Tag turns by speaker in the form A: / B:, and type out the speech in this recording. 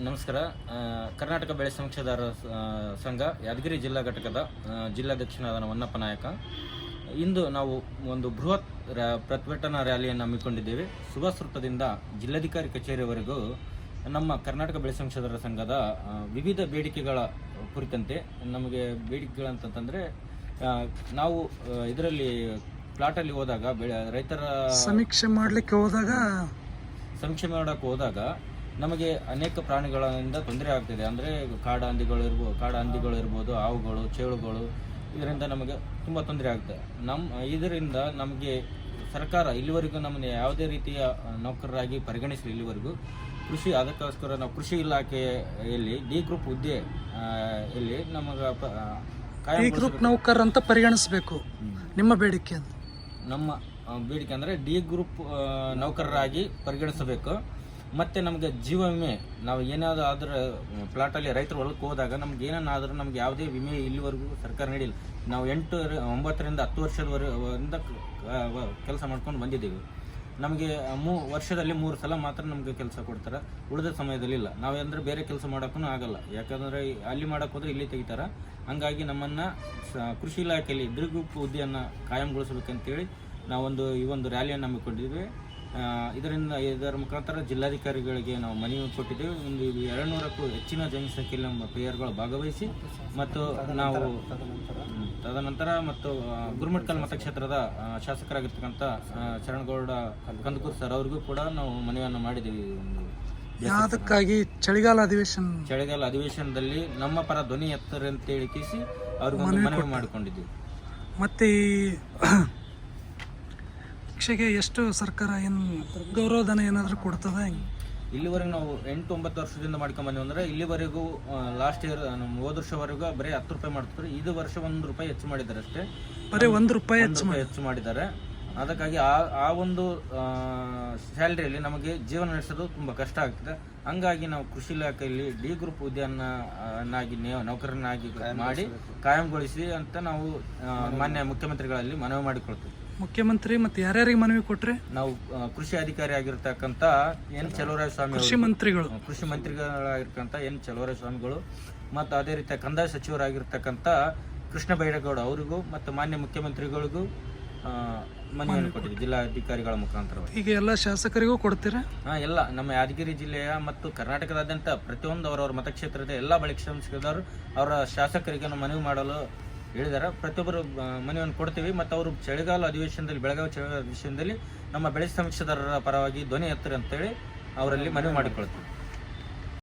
A: ನಮಸ್ಕಾರ. ಕರ್ನಾಟಕ ಬೆಳೆ ಸಂಶೋಧರ ಸಂಘ ಯಾದಗಿರಿ ಜಿಲ್ಲಾ ಘಟಕದ ಜಿಲ್ಲಾಧ್ಯಕ್ಷನಾದ ನಾನು ಹೊನ್ನಪ್ಪ ನಾಯಕ. ಇಂದು ನಾವು ಒಂದು ಬೃಹತ್ ಪ್ರತಿಭಟನಾ ರ್ಯಾಲಿಯನ್ನು ಹಮ್ಮಿಕೊಂಡಿದ್ದೇವೆ. ಸುಭಾಷ್ ವೃತ್ತದಿಂದ ಜಿಲ್ಲಾಧಿಕಾರಿ ಕಚೇರಿವರೆಗೂ ನಮ್ಮ ಕರ್ನಾಟಕ ಬೆಳೆ ಸಂಕ್ಷೇದರ ಸಂಘದ ವಿವಿಧ ಬೇಡಿಕೆಗಳ ಕುರಿತಂತೆ ನಮಗೆ ಬೇಡಿಕೆಗಳಂತಂತಂದರೆ ನಾವು ಇದರಲ್ಲಿ ಪ್ಲಾಟಲ್ಲಿ ಹೋದಾಗ ಬೆಳೆ ರೈತರ
B: ಸಮೀಕ್ಷೆ ಮಾಡಲಿಕ್ಕೆ ಹೋದಾಗ
A: ಸಮೀಕ್ಷೆ ಮಾಡೋಕ್ಕೆ ಹೋದಾಗ ನಮಗೆ ಅನೇಕ ಪ್ರಾಣಿಗಳಿಂದ ತೊಂದರೆ ಆಗ್ತಿದೆ. ಅಂದರೆ ಕಾಡಹಂದಿಗಳು ಇರ್ಬೋದು ಕಾಡಹಂದಿಗಳು ಇರ್ಬೋದು ಹಾವುಗಳು ಚೇಳುಗಳು ಇದರಿಂದ ನಮಗೆ ತುಂಬ ತೊಂದರೆ ಆಗ್ತದೆ. ನಮ್ಮ ಇದರಿಂದ ನಮಗೆ ಸರ್ಕಾರ ಇಲ್ಲಿವರೆಗೂ ನಮ್ಮನ್ನು ಯಾವುದೇ ರೀತಿಯ ನೌಕರರಾಗಿ ಪರಿಗಣಿಸಲಿ ಇಲ್ಲಿವರೆಗೂ. ಕೃಷಿ ಅದಕ್ಕೋಸ್ಕರ ನಾವು ಕೃಷಿ ಇಲಾಖೆಯಲ್ಲಿ ಡಿ ಗ್ರೂಪ್ ಹುದ್ದೆ ಇಲ್ಲಿ ನಮಗೆ
B: ಈ ಗ್ರೂಪ್ ನೌಕರ ಅಂತ ಪರಿಗಣಿಸಬೇಕು. ನಿಮ್ಮ ಬೇಡಿಕೆ
A: ನಮ್ಮ ಬೇಡಿಕೆ ಅಂದರೆ ಡಿ ಗ್ರೂಪ್ ನೌಕರರಾಗಿ ಪರಿಗಣಿಸಬೇಕು. ಮತ್ತು ನಮಗೆ ಜೀವ ವಿಮೆ ನಾವು ಏನಾದರೂ ಆದ್ರೆ ಪ್ಲಾಟಲ್ಲಿ ರೈತರು ಹೊಲಕ್ಕೆ ಹೋದಾಗ ನಮ್ಗೆ ಏನಾದರೂ ನಮ್ಗೆ ಯಾವುದೇ ವಿಮೆ ಇಲ್ಲಿವರೆಗೂ ಸರ್ಕಾರ ನೀಡಿಲ್ಲ. ನಾವು ಎಂಟು, ಒಂಬತ್ತರಿಂದ ಹತ್ತು ವರ್ಷದವರೆಗಿಂದ ಕೆಲಸ ಮಾಡ್ಕೊಂಡು ಬಂದಿದ್ದೀವಿ. ನಮಗೆ ಮೂ, ವರ್ಷದಲ್ಲಿ ಮೂರು ಸಲ ಮಾತ್ರ ನಮಗೆ ಕೆಲಸ ಕೊಡ್ತಾರೆ. ಉಳಿದ ಸಮಯದಲ್ಲಿ ಇಲ್ಲ. ನಾವಂದ್ರೆ ಬೇರೆ ಕೆಲಸ ಮಾಡೋಕ್ಕೂ ಆಗಲ್ಲ. ಯಾಕಂದರೆ ಅಲ್ಲಿ ಮಾಡೋಕೆ ಹೋದ್ರೆ ಇಲ್ಲಿ ತೆಗಿತಾರೆ. ಹಂಗಾಗಿ ನಮ್ಮನ್ನು ಕೃಷಿ ಇಲಾಖೆಯಲ್ಲಿ ದೀರ್ಘ ಹುದ್ದೆಯನ್ನು ಕಾಯಂಗೊಳಿಸಬೇಕಂತೇಳಿ ನಾವೊಂದು ಈ ಒಂದು ರ್ಯಾಲಿಯನ್ನು ಹಮ್ಮಿಕೊಂಡಿದ್ವಿ. ಇದರಿಂದ ಇದರ ಮುಖಾಂತರ ಜಿಲ್ಲಾಧಿಕಾರಿಗಳಿಗೆ ನಾವು ಮನವಿ ಕೊಟ್ಟಿದ್ದೇವೆ. ಒಂದು ಎರಡು ನೂರಕ್ಕೂ ಹೆಚ್ಚಿನ ಜನಸಂಖ್ಯೆಯಲ್ಲಿ ನಮ್ಮ ಪ್ಲೇಯರ್ಗಳು ಭಾಗವಹಿಸಿ ಮತ್ತು ನಾವು ತದನಂತರ ಮತ್ತು ಗುರುಮಠಕಲ್ ಗುರುಮಟ್ಕಲ್ ಮತಕ್ಷೇತ್ರದ ಶಾಸಕರಾಗಿರ್ತಕ್ಕಂಥ ಶರಣಗೌಡ ಕಂದಕೂರ್ ಸರ್ ಅವ್ರಿಗೂ ಕೂಡ ನಾವು ಮನವಿಯನ್ನು ಮಾಡಿದ್ದೀವಿ
B: ಅದಕ್ಕಾಗಿ ಚಳಿಗಾಲ ಅಧಿವೇಶನ?
A: ಚಳಿಗಾಲ ಅಧಿವೇಶನದಲ್ಲಿ ನಮ್ಮ ಪರ ಧ್ವನಿ ಎತ್ತರ ಅಂತ ಹೇಳಿ ಕಿಸಿ ಅವ್ರಿಗೆ ಮನವಿ ಮಾಡಿಕೊಂಡಿದ್ದೀವಿ.
B: ಮತ್ತೆ ಈ ಶಿಕ್ಷೆಗೆ ಎಷ್ಟು ಸರ್ಕಾರ ಏನು ಗೌರವಧನ ಏನಾದರೂ ಕೊಡ್ತದ
A: ಇಲ್ಲಿವರೆಗೆ ನಾವು ಎಂಟು ಒಂಬತ್ತು ವರ್ಷದಿಂದ ಮಾಡ್ಕೊಂಡು ಬಂದ್ವಿ ಅಂದ್ರೆ ಇಲ್ಲಿವರೆಗೂ ಲಾಸ್ಟ್ ಇಯರ್ ನಮ್ಮ ಹೋದ ವರ್ಷವರೆಗೂ ಬರೀ ಹತ್ತು ರೂಪಾಯಿ ಮಾಡ್ತಿದ್ರು. ಇದು ವರ್ಷ ಒಂದು ರೂಪಾಯಿ ಹೆಚ್ಚು ಮಾಡಿದ್ದಾರೆ ಅಷ್ಟೇ.
B: ಬರೀ ಒಂದು ರೂಪಾಯಿ
A: ಹೆಚ್ಚು ಹೆಚ್ಚು ಮಾಡಿದ್ದಾರೆ. ಅದಕ್ಕಾಗಿ ಆ ಆ ಒಂದು ಸ್ಯಾಲ್ರಿಯಲ್ಲಿ ನಮಗೆ ಜೀವನ ನಡೆಸೋದು ತುಂಬ ಕಷ್ಟ ಆಗ್ತದೆ. ಹಂಗಾಗಿ ನಾವು ಕೃಷಿ ಇಲಾಖೆಯಲ್ಲಿ ಡಿ ಗ್ರೂಪ್ ಉದ್ಯಾನಾಗಿ ನೌಕರನಾಗಿ ಮಾಡಿ ಕಾಯಂಗೊಳಿಸಿ ಅಂತ ನಾವು ಮಾನ್ಯ ಮುಖ್ಯಮಂತ್ರಿಗಳಲ್ಲಿ ಮನವಿ ಮಾಡಿಕೊಳ್ತೀವಿ.
B: ಮುಖ್ಯಮಂತ್ರಿ ಮತ್ತೆ ಯಾರ್ಯಾರಿಗೆ ಮನವಿ ಕೊಟ್ರಿ?
A: ನಾವು ಆ, ಕೃಷಿ ಅಧಿಕಾರಿ ಆಗಿರ್ತಕ್ಕಂಥ ಎನ್ ಚಲುವರಾಯ ಸ್ವಾಮಿ
B: ಕೃಷಿ ಮಂತ್ರಿಗಳು.
A: ಕೃಷಿ ಮಂತ್ರಿಗಳಾಗಿರ್ತಕ್ಕಂಥ ಎನ್ ಚಲುವರಾಯ ಸ್ವಾಮಿಗಳು ಮತ್ತು ಅದೇ ರೀತಿಯ ಕಂದಾಯ ಸಚಿವರಾಗಿರ್ತಕ್ಕಂಥ ಕೃಷ್ಣ ಬೈರೇಗೌಡ ಅವರಿಗೂ ಮತ್ತು ಮಾನ್ಯ ಮುಖ್ಯಮಂತ್ರಿಗಳಿಗೂ ಆ, ಮನವಿಯನ್ನು ಕೊಟ್ಟಿದ್ವಿ ಜಿಲ್ಲಾಧಿಕಾರಿಗಳ ಮುಖಾಂತರ
B: ಈಗ ಎಲ್ಲ ಶಾಸಕರಿಗೂ ಕೊಡ್ತೀರಾ?
A: ಹಾಂ ಎಲ್ಲ. ನಮ್ಮ ಯಾದಗಿರಿ ಜಿಲ್ಲೆಯ ಮತ್ತು ಕರ್ನಾಟಕದಾದ್ಯಂತ ಪ್ರತಿಯೊಂದು ಅವರವರ ಮತಕ್ಷೇತ್ರದ ಎಲ್ಲ ಬಳಿ ಸಂಸದರು ಅವರ ಶಾಸಕರಿಗೆ ನಾವು ಮನವಿ ಮಾಡಲು ಹೇಳಿದ್ದಾರೆ ಪ್ರತಿಯೊಬ್ಬರು ಮನೆಯನ್ನು ಕೊಡ್ತೀವಿ. ಮತ್ತು ಅವರು ಚಳಿಗಾಲ ಅಧಿವೇಶನದಲ್ಲಿ, ಬೆಳಗಾವಿ ಚಳಿಗಾಲ ಅಧಿವೇಶನದಲ್ಲಿ ನಮ್ಮ ಬೆಳೆ ಸಮೀಕ್ಷೆದಾರರ ಪರವಾಗಿ ಧ್ವನಿ ಎತ್ತರಿ ಅಂತೇಳಿ ಅವರಲ್ಲಿ ಮನವಿ ಮಾಡಿಕೊಳ್ತೀವಿ.